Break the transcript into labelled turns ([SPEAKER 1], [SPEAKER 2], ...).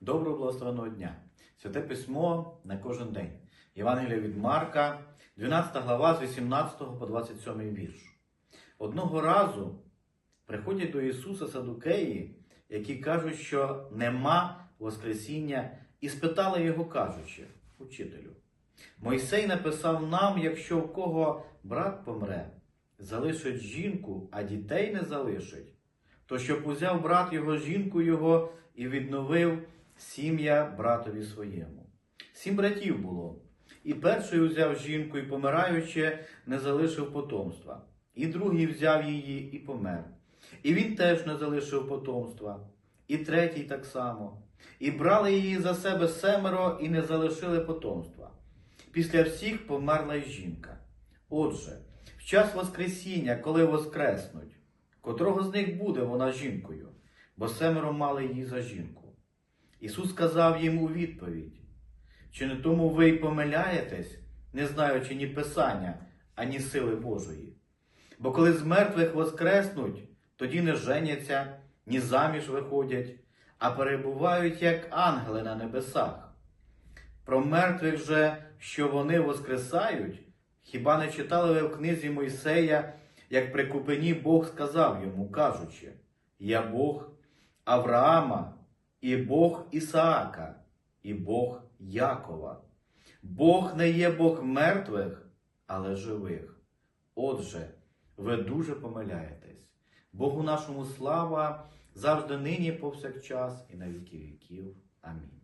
[SPEAKER 1] Доброго благословеного дня! Святе письмо на кожен день. Євангелія від Марка, 12 глава з 18 по 27 вірш. Одного разу приходять до Ісуса Садукеї, які кажуть, що нема Воскресіння, і спитали його, кажучи, учителю. Мойсей написав нам, якщо в кого брат помре, залишить жінку, а дітей не залишить, то щоб узяв брат його жінку його і відновив сім'я братові своєму. Сім братів було. І перший узяв жінку і, помираючи, не залишив потомства. І другий взяв її і помер. І він теж не залишив потомства. І третій так само. І брали її за себе семеро і не залишили потомства. Після всіх померла й жінка. Отже, в час Воскресіння, коли воскреснуть, котрого з них буде вона жінкою, бо семеро мали її за жінку. Ісус сказав їм у відповідь: чи не тому ви й помиляєтесь, не знаючи ні Писання, ані сили Божої? Бо коли з мертвих воскреснуть, тоді не женяться, ні заміж виходять, а перебувають як ангели на небесах. Про мертвих же, що вони воскресають, хіба не читали ви в книзі Мойсея, як при купині Бог сказав йому, кажучи: Я Бог Авраама, і Бог Ісаака, і Бог Якова. Бог не є Бог мертвих, але живих. Отже, ви дуже помиляєтесь. Богу нашому слава завжди нині, повсякчас, і на віки віків. Амінь.